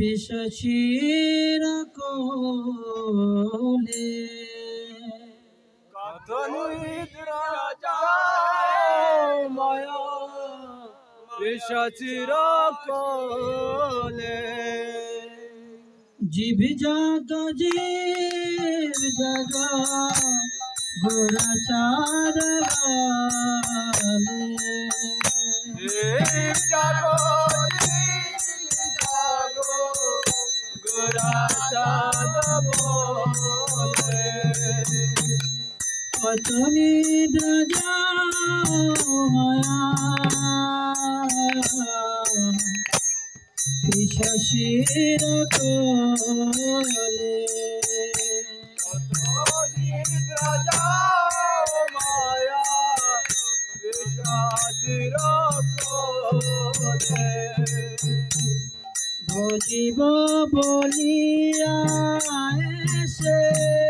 পিসির কোলে কত নিদ্রা যায় মায়া পিসাচির কোলে জীব জাগ জীব জাগ গোরা চাঁদ জীব জাগো জীব কত নিদ্রা মায়া পিসির কোলে। ভজিব বলিয়া এসে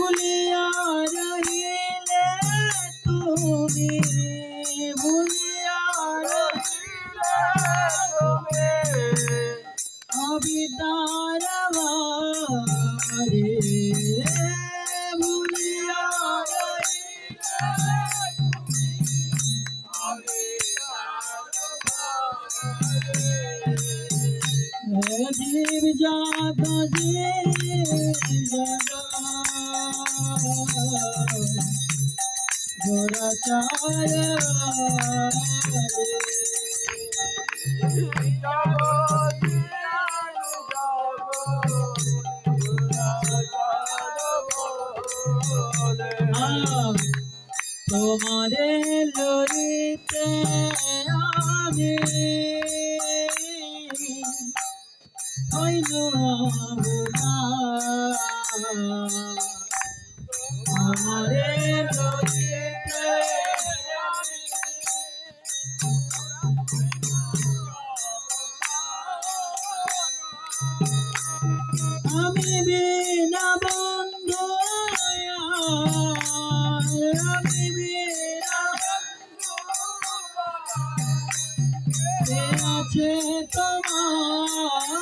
ভুলিয়া রহিলে তুমি ভুলিয়া রহিলে অবিদার বারে ভুলিয়া জীব জাগ জীব তোমারে লইতে আমি হইল আমি বিনা বন্ধু। আছে তোমার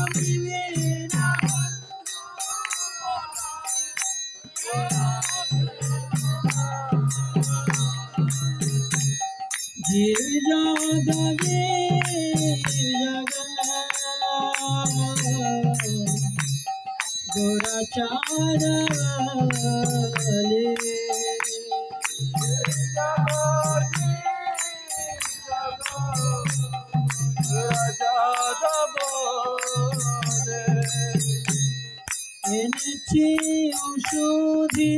আমি বিনা গোরা চারলে এনেছি ঔষধি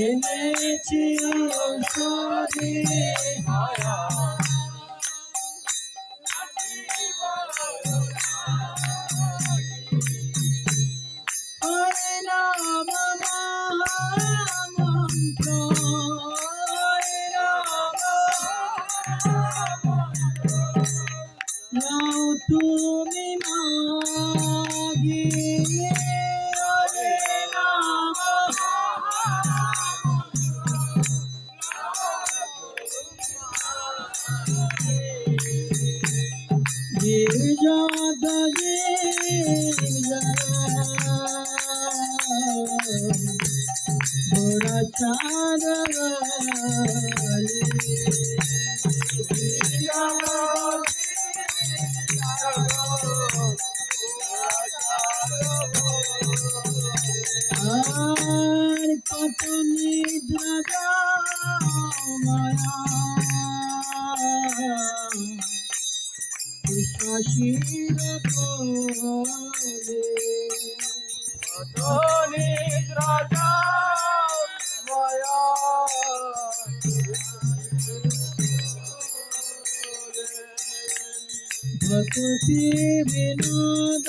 এনেছি ঔষধি মায়া নাম চাঁদ আর কত নিদ্রা মায়া শাশির ভক্তি বিনোদ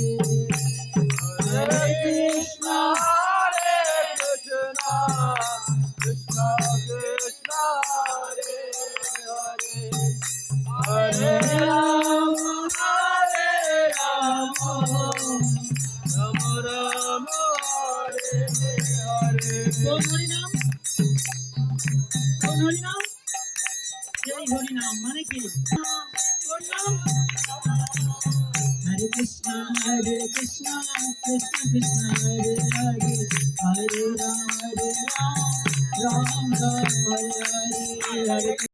সেই হরিনাম মানে কি? নাম হরে কৃষ্ণ হরে কৃষ্ণ কৃষ্ণ কৃষ্ণ, হরে হরে হরে রাম হরে রাম রাম রাম, হরে হরে হরে